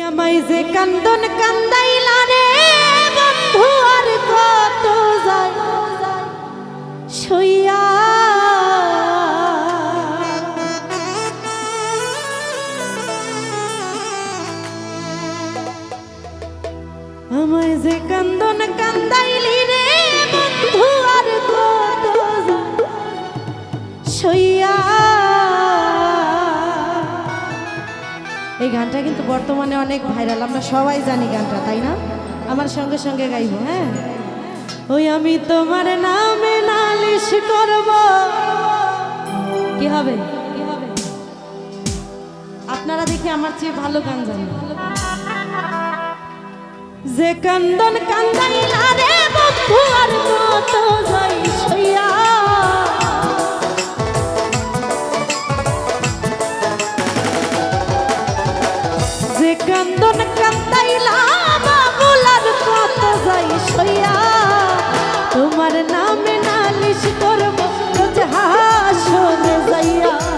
আমায় যে কান্দন কান্দাইলা রে বন্ধু আর কত আমায় যে কান্দন কান্দাইলি রে গানটা কিন্তু বর্তমানে অনেক ভাইরাল। আমরা সবাই জানি গানটা, তাই না? আমার সঙ্গে সঙ্গে গাইবো হ্যাঁ? ওই আমি তোমার নামে নালিশ করব। কি হবে? আপনারা দেখি আমার চেয়ে ভালো গান জানেন। যে কান্দন কান্দাইলা রে বন্ধু, আর কত যাই। হাসরে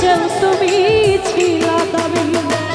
চেয়েও তুমি ছিল দামি।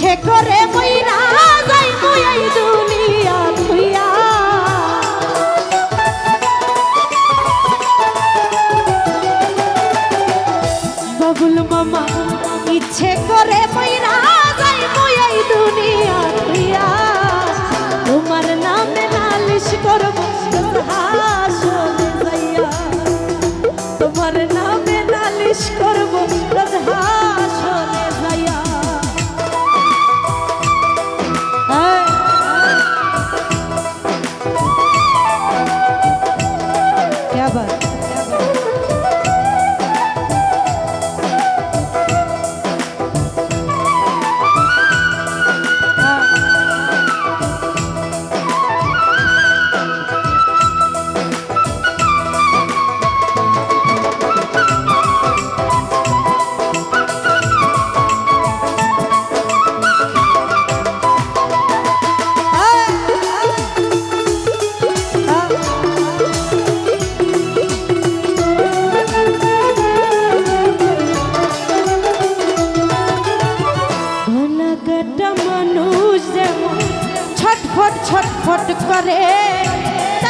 Check it out.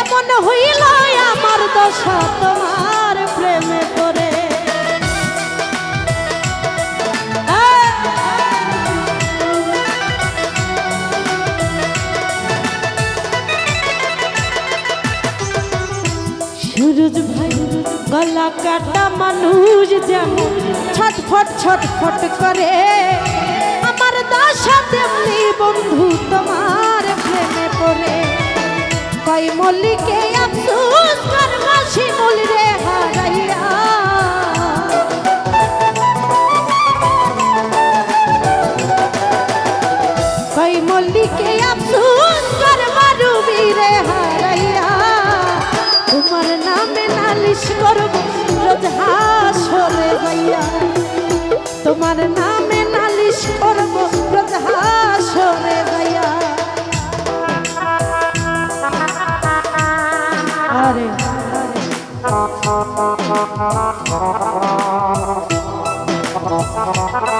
এমন হইল আমার দশা তোমার প্রেমে পড়ে? সুরজ ভাই, গলা কাটা মানুষ যেমন ছটফট ছটফট করে। আমার দশা তেমনি বন্ধু তোমার। পড়ে কই মল্লিকে আফসোস করবা শিমুল রে হারাইয়া। কই মল্লিকে আফসোস করবা রুবি রে হারাইয়া। তোমার নামে নালিশ করব Thank.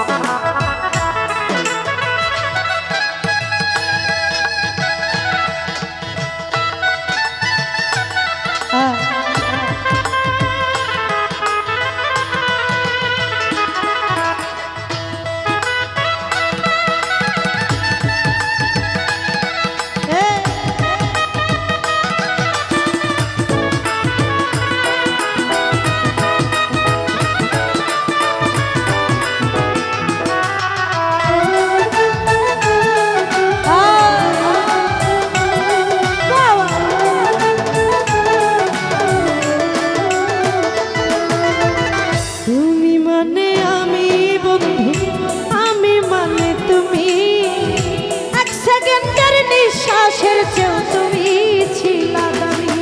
নিঃশ্বাসের চেয়েও তুমি ছিলা দামি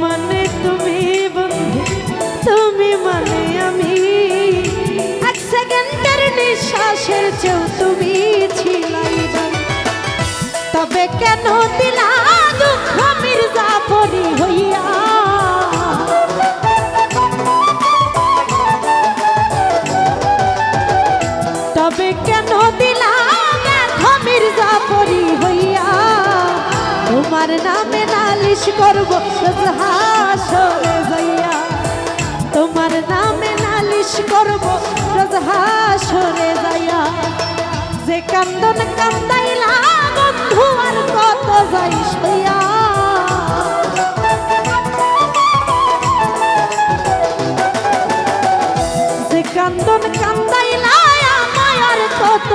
মানে মানে। তবে কেন দিলা নালিশ করব হাসরে যাইয়া। তোমার নামে নালিশ করব হাসরে যাইয়া। যে কান্দন কান্দাইলা বন্ধু, আর কত যাই সইয়া যে কান্দন কান্দাইলা আমায়, আর কত